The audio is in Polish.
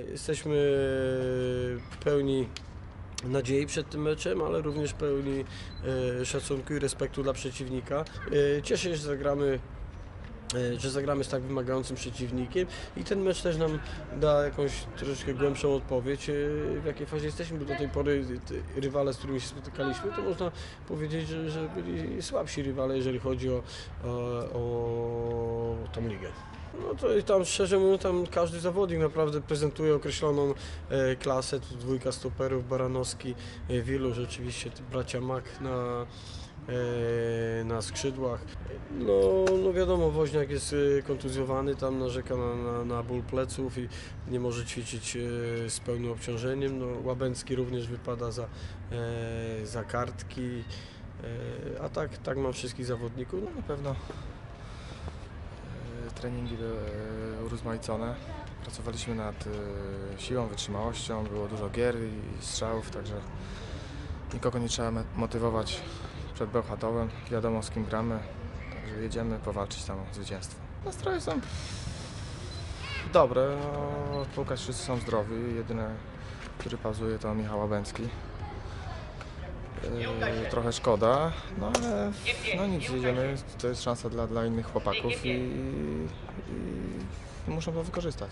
Jesteśmy pełni nadziei przed tym meczem, ale również pełni e, szacunku i respektu dla przeciwnika. E, Cieszę się, że zagramy e, że zagramy z tak wymagającym przeciwnikiem i ten mecz też nam da jakąś troszeczkę głębszą odpowiedź, w jakiej fazie jesteśmy, bo do tej pory rywale, z którymi się spotykaliśmy, to można powiedzieć, że, że byli słabsi rywale, jeżeli chodzi o, o, o tą ligę. No to i tam szczerze mówiąc, tam każdy zawodnik naprawdę prezentuje określoną e, klasę. Tu dwójka stoperów, Baranowski, e, Wilu, rzeczywiście bracia Mak na, e, na skrzydłach. No, no wiadomo, Woźniak jest e, kontuzjowany, tam narzeka na, na, na ból pleców i nie może ćwiczyć e, z pełnym obciążeniem. No, Łabęcki również wypada za, e, za kartki. E, a tak, tak mam wszystkich zawodników. No, Na pewno treningi były e, urozmaicone. Pracowaliśmy nad e, siłą, wytrzymałością, było dużo gier i strzałów, także nikogo nie trzeba motywować przed Bełchatowem. Wiadomo z kim gramy, także jedziemy powalczyć tam o zwycięstwo. Nastroje są dobre, no, wszyscy są zdrowi, jedyny, który pauzuje to Michał Łabęcki. E, trochę szkoda, no ale no nic, jedziemy, to jest szansa dla, dla innych chłopaków i, i muszą to wykorzystać.